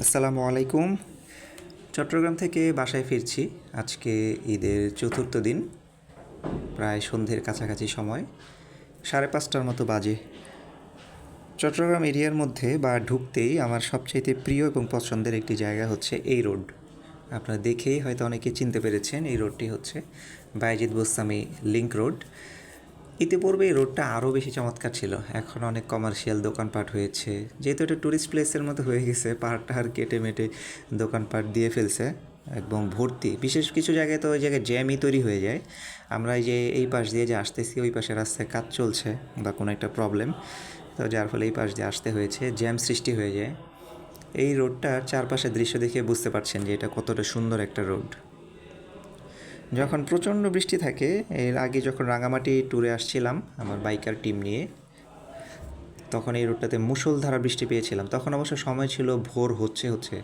আসসালামু আলাইকুম। চট্টগ্রাম থেকে বাসায় ফিরছি। আজকে ঈদের চতুর্থ দিন। প্রায় সন্ধ্যের কাছাকাছি সময়। সাড়ে পাঁচটার মতো বাজে। চট্টগ্রাম এরিয়ার মধ্যে বা ঢুকতেই আমার সবচাইতে প্রিয় এবং পছন্দের একটি জায়গা হচ্ছে এই রোড। আপনারা দেখেই হয়তো অনেকে চিনতে পেরেছেন এই রোডটি হচ্ছে বাইজিদ বোস্তামি লিঙ্ক রোড। ইতিপূর্বে এই রোডটা আরও বেশি চমৎকার ছিল। এখন অনেক কমার্শিয়াল দোকানপাট হয়েছে। যেহেতু এটা ট্যুরিস্ট প্লেসের মতো হয়ে গেছে পাহাড় টাহাড় কেটে মেটে দোকানপাট দিয়ে ফেলছে একদম ভর্তি। বিশেষ কিছু জায়গায় তো ওই জায়গায় জ্যামই তৈরি হয়ে যায়। আমরা এই যে এই পাশ দিয়ে যে আসতেছি, ওই পাশে রাস্তায় কাজ চলছে বা কোনো একটা প্রবলেম তো যার ফলে এই পাশ দিয়ে আসতে হয়েছে, জ্যাম সৃষ্টি হয়ে যায়। এই রোডটার চারপাশের দৃশ্য দেখে বুঝতে পারছেন যে এটা কতটা সুন্দর একটা রোড। যখন প্রচণ্ড বৃষ্টি থাকে, এর আগে যখন রাঙামাটি ট্যুরে আসছিলাম, আমার বাইকার টিম নিয়ে, তখন এই রোডটাতে মুষলধারা বৃষ্টি পেয়েছিলাম। তখন অবশ্য সময় ছিল ভোর হচ্ছে হচ্ছে,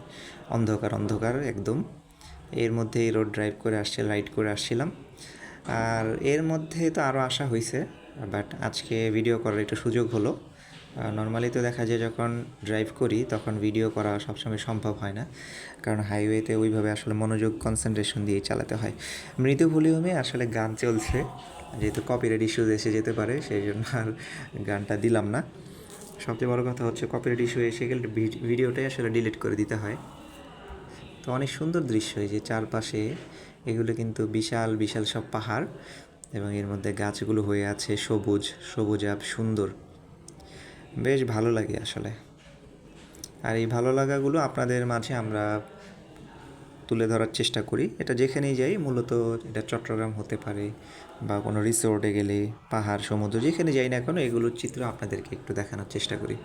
অন্ধকার অন্ধকার একদম। এর মধ্যে এই রোড ড্রাইভ করে আসছে রাইড করে আসছিলাম। আর এর মধ্যে তো আরও আসা হয়েছে বাট আজকে ভিডিও করার একটু সুযোগ হলো। নর্মালি তো দেখা যায় যখন ড্রাইভ করি, তখন ভিডিও করা সবসময় সম্ভব হয় না। কারণ হাইওয়েতে ওইভাবে আসলে মনোযোগ কনসেন্ট্রেশন দিয়ে চালাতে হয়। মৃদু ভলিউমে আসলে গান চলছে। যেহেতু কপিরাইট ইস্যুজ এসে যেতে পারে, সেই জন্য আর গানটা দিলাম না। সবচেয়ে বড় কথা হচ্ছে কপিরাইট ইস্যু এসে গেলে ভিড- ভিডিওটাই আসলে ডিলিট করে দিতে হয়। তো অনেক সুন্দর দৃশ্য এই যে চারপাশে, এগুলো কিন্তু বিশাল বিশাল সব পাহাড় এবং এর মধ্যে গাছগুলো হয়ে আছে সবুজ সবুজাব সুন্দর। বেশ ভালো লাগে আসলে। আর এই ভালো লাগাগুলো আপনাদের মাঝে আমরা তুলে ধরার চেষ্টা করি। এটা যেখানেই যাই, মূলত এটা চট্টগ্রাম হতে পারে বা কোনো রিসোর্টে গেলে, পাহাড়, সমুদ্র, যেখানে যাই না কেন, এগুলোর চিত্র আপনাদেরকে একটু দেখানোর চেষ্টা করি।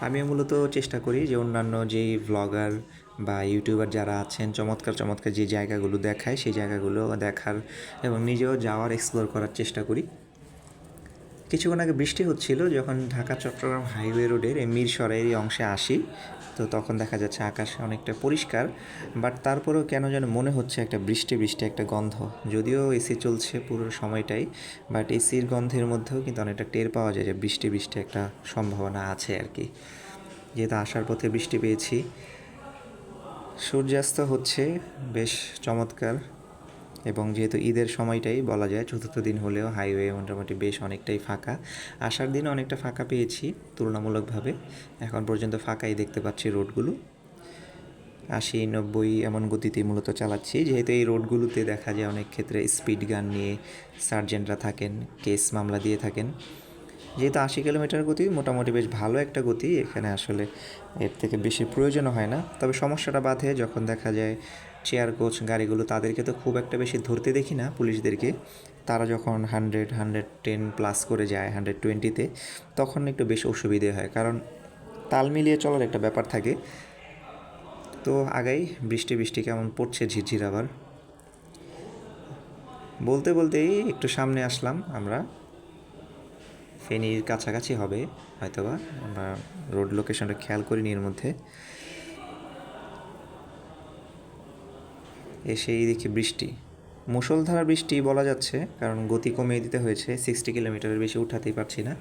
আমি মূলত চেষ্টা করি যে অন্যান্য যেই ভ্লগার বা ইউটিউবার যারা আছেন, চমৎকার চমৎকার যে জায়গাগুলো দেখায়, সেই জায়গাগুলো দেখার এবং নিজেও যাওয়ার এক্সপ্লোর করার চেষ্টা করি। কিছুক্ষণ আগে বৃষ্টি হচ্ছিল, যখন ঢাকা, চট্টগ্রাম হাইওয়ে রোডের এই মিরসরাই অংশে আসি। তো তখন দেখা যাচ্ছে আকাশ অনেকটা পরিষ্কার, বাট তারপরেও কেন যেন মনে হচ্ছে একটা বৃষ্টি বৃষ্টি একটা গন্ধ। যদিও এসি চলছে পুরো সময়টাই, বাট এসির গন্ধের মধ্যেও কিন্তু অনেকটা টের পাওয়া যায় যে বৃষ্টি বৃষ্টি একটা সম্ভাবনা আছে আর কি। যেহেতু আসার পথে বৃষ্টি পেয়েছি, সূর্যাস্ত হচ্ছে, বেশ চমৎকার। এবং যেহেতু ঈদের সময়টাই বলা যায়, চতুর্থ দিন হলেও হাইওয়ে মোটামুটি বেশ অনেকটাই ফাঁকা। আসার দিন অনেকটা ফাঁকা পেয়েছি তুলনামূলকভাবে। এখন পর্যন্ত ফাঁকাই দেখতে পাচ্ছি রোডগুলো। আশি, নব্বই এমন গতিতে মূলত চালাচ্ছি। যেহেতু এই রোডগুলোতে দেখা যায় অনেক ক্ষেত্রে স্পিড গান নিয়ে সার্জেন্টরা থাকেন, কেস মামলা দিয়ে থাকেন। যেহেতু আশি কিলোমিটার গতি, মোটামুটি বেশ ভালো একটা গতি, এখানে আসলে এর থেকে বেশি প্রয়োজনও হয় না। তবে সমস্যাটা বাধে যখন দেখা যায় চেয়ার কোচ গাড়িগুলো তাদেরকে তো খুব একটা বেশি ধরতে দেখি না পুলিশদেরকে। তারা যখন হান্ড্রেড হান্ড্রেড টেন প্লাস করে যায় হান্ড্রেড টোয়েন্টিতে তখন একটু বেশ অসুবিধে হয়। কারণ তাল মিলিয়ে চলার একটা ব্যাপার থাকে। তো আগেই বৃষ্টি বৃষ্টি কেমন পড়ছে ঝিরঝির আবার। বলতে বলতেই একটু সামনে আসলাম আমরা। ফেনীর কাছাকাছি হবে হয়তোবা। আমরা রোড লোকেশনটা খেয়াল করিনি এর মধ্যে। এসেই দেখি বৃষ্টি। মুষলধারা বৃষ্টি বলা যাচ্ছে, কারণ গতি কমিয়ে দিতে হয়েছে। সিক্সটি কিলোমিটারের বেশি উঠাতেই পারছি না।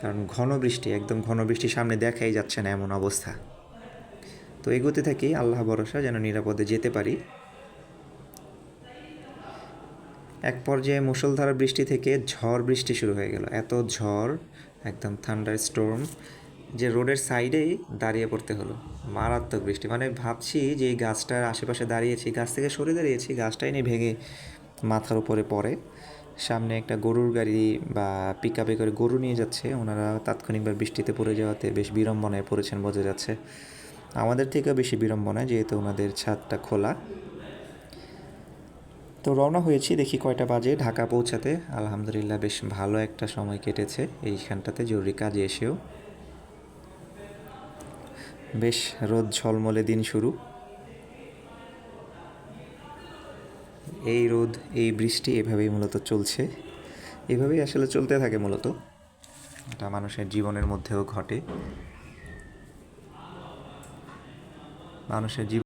কারণ ঘন বৃষ্টি, একদম ঘন বৃষ্টি সামনে দেখাই যাচ্ছে না এমন অবস্থা। তো এগোতে থাকি, আল্লাহ ভরসা যেন নিরাপদে যেতে পারি। এক পর্যায়ে মুষলধারা বৃষ্টি থেকে ঝড় বৃষ্টি শুরু হয়ে গেল। এত ঝড়, একদম থান্ডার স্টোর্ম যে রোডের সাইডেই দাঁড়িয়ে পড়তে হলো। মারাত্মক বৃষ্টি। মানে ভাবছি যে এই গাছটার আশেপাশে দাঁড়িয়েছি গাছ থেকে সরে দাঁড়িয়েছি, গাছটাই নিয়ে ভেঙে মাথার উপরে পড়ে। সামনে একটা গরুর গাড়ি বা পিক আপে করে গরু নিয়ে যাচ্ছে। ওনারা তাৎক্ষণিকভাবে বৃষ্টিতে পড়ে যাওয়াতে বেশ বিড়ম্বনায় পড়েছেন বোঝা যাচ্ছে। আমাদের থেকেও বেশি বিড়ম্বনায়, যেহেতু ওনাদের ছাদটা খোলা। তো রওনা হয়েছি দেখি কয়টা বাজে ঢাকা পৌঁছাতে। আলহামদুলিল্লাহ বেশ ভালো একটা সময় কেটেছে। এইখানটাতে জরুরি কাজে এসেও। বেশ রোদ ঝলমলে দিন শুরু। এই রোদ, এই বৃষ্টি এভাবেই মূলত চলছে। এভাবেই আসলে চলতে থাকে মূলত। এটা মানুষের জীবনের মধ্যেও ঘটে। মানুষের জীবন